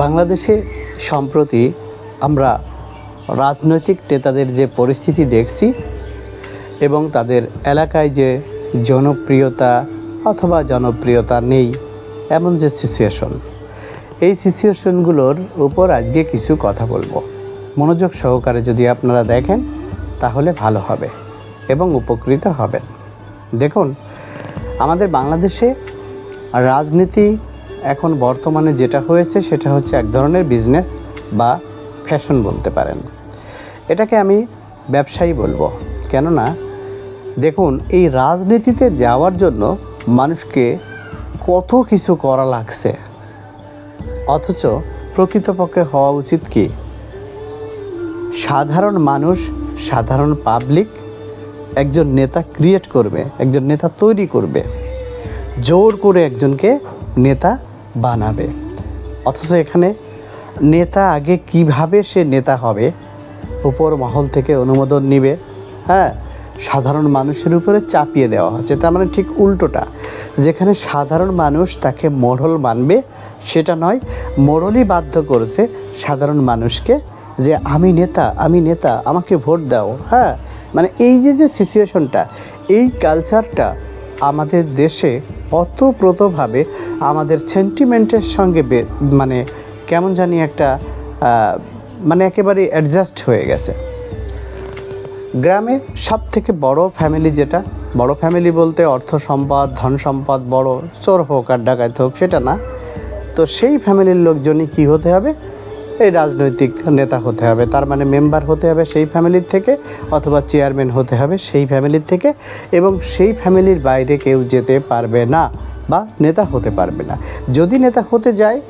বাংলাদেশে সম্প্রতি আমরা রাজনৈতিক নেতাদের যে পরিস্থিতি দেখছি এবং তাদের এলাকায় যে জনপ্রিয়তা অথবা জনপ্রিয়তা নেই, এমন যে সিচুয়েশন এই সিচুয়েশনগুলোর উপর আজকে কিছু কথা বলব। মনোযোগ সহকারে যদি আপনারা দেখেন, তাহলে ভালো হবে এবং উপকৃত হবেন। দেখুন, আমাদের বাংলাদেশে রাজনীতি এখন বর্তমানে যেটা হয়েছে সেটা হচ্ছে এক ধরনের বিজনেস বা ফ্যাশন বলতে পারেন। এটাকে আমি ব্যবসায়ী বলব। কেননা, দেখুন, এই রাজনীতিতে যাওয়ার জন্য মানুষকে কত কিছু করা লাগছে। অথচ প্রকৃতপক্ষে হওয়া উচিত কি? সাধারণ মানুষ, সাধারণ পাবলিক একজন নেতা ক্রিয়েট করবে, একজন নেতা তৈরি করবে। জোর করে একজনকে নেতা বানাবে। অথচ এখানে নেতা আগে কীভাবে সে নেতা হবে, উপর মহল থেকে অনুমোদন নিবে হ্যাঁ সাধারণ মানুষের উপরে চাপিয়ে দেওয়া হচ্ছে। তার মানে ঠিক উল্টোটা, যেখানে সাধারণ মানুষ তাকে মোড়ল মানবে, সেটা নয়, মোড়লই বাধ্য করেছে সাধারণ মানুষকে যে আমি নেতা আমি নেতা, আমাকে ভোট দাও হ্যাঁ। মানে এই যে যে সিচুয়েশনটা এই কালচারটা আমাদের দেশে অতপ্রতভাবে আমাদের সেন্টিমেন্টের সঙ্গে মানে কেমন জানি একটা মানে একেবারে অ্যাডজাস্ট হয়ে গেছে। গ্রামে সব থেকে বড় ফ্যামিলি যেটা, বড় ফ্যামিলি বলতে অর্থ সম্পদ, ধন সম্পদ, বড় চোর হোক আর ডাকাত হোক, সেটা না। তো সেই ফ্যামিলির লোকজনই কি হতে হবে? এই রাজনৈতিক নেতা হতে হবে। তার মানে মেম্বার হতে হবে সেই ফ্যামিলির থেকে অথবা চেয়ারম্যান হতে হবে সেই ফ্যামিলির থেকে এবং সেই ফ্যামিলির বাইরে কেউ যেতে পারবে না বা নেতা হতে পারবে না। যদি নেতা হতে যায়,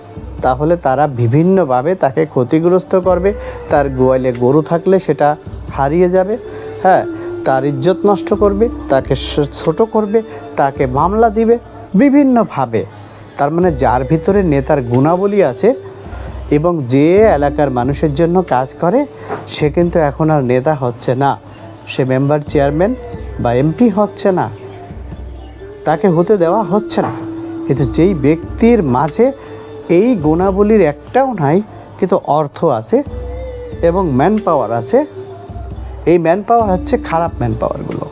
তাহলে তারা বিভিন্নভাবে তাকে ক্ষতিগ্রস্ত করবে। তার গোয়ালে গরু থাকলে সেটা হারিয়ে যাবে হ্যাঁ? তার ইজ্জত নষ্ট করবে, তাকে ছোট করবে, তাকে মামলা দিবে, বিভিন্নভাবে। তার মানে যার ভিতরে নেতার গুণাবলী আছে এবং যে এলাকার মানুষের জন্য কাজ করে, সে কিন্তু এখন আর নেতা হচ্ছে না। সে মেম্বার চেয়ারম্যান বা এমপি হচ্ছে না। তাকে হতে দেওয়া হচ্ছে না। কিন্তু যেই ব্যক্তির মাঝে এই গুণাবলীর একটাও নাই, কিন্তু অর্থ আছে এবং ম্যান পাওয়ার আছে। এই ম্যান পাওয়ার হচ্ছে খারাপ ম্যান পাওয়ারগুলো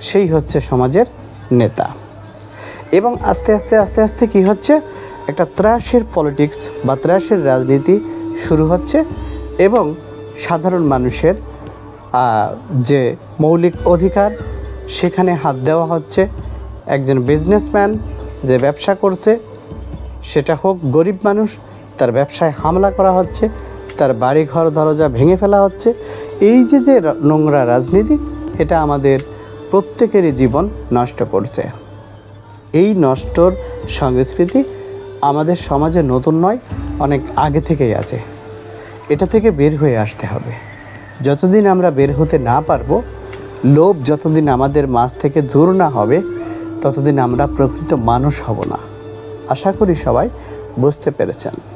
সেই হচ্ছে সমাজের নেতা। এবং আস্তে আস্তে আস্তে আস্তে কি হচ্ছে? একটা ত্রাসের পলিটিক্স বা ত্রাসের রাজনীতি শুরু হচ্ছে এবং সাধারণ মানুষের যে মৌলিক অধিকার, সেখানে হাত দেওয়া হচ্ছে। একজন বিজনেসম্যান যে ব্যবসা করছে, সেটা হোক গরিব মানুষ, তার ব্যবসায় হামলা করা হচ্ছে, তার বাড়ি ঘর দরজা ভেঙে ফেলা হচ্ছে। এই যে যে নোংরা রাজনীতি, এটা আমাদের প্রত্যেকেরই জীবন নষ্ট করছে। এই নষ্টর সংস্কৃতি আমাদের সমাজে নতুন নয়, অনেক আগে থেকেই আছে। এটা থেকে বের হয়ে আসতে হবে। যতদিন আমরা বের হতে না পারব, লোভ যতদিন আমাদের মাছ থেকে দূর না হবে, ততদিন আমরা প্রকৃত মানুষ হব না। আশা করি সবাই বুঝতে পেরেছেন।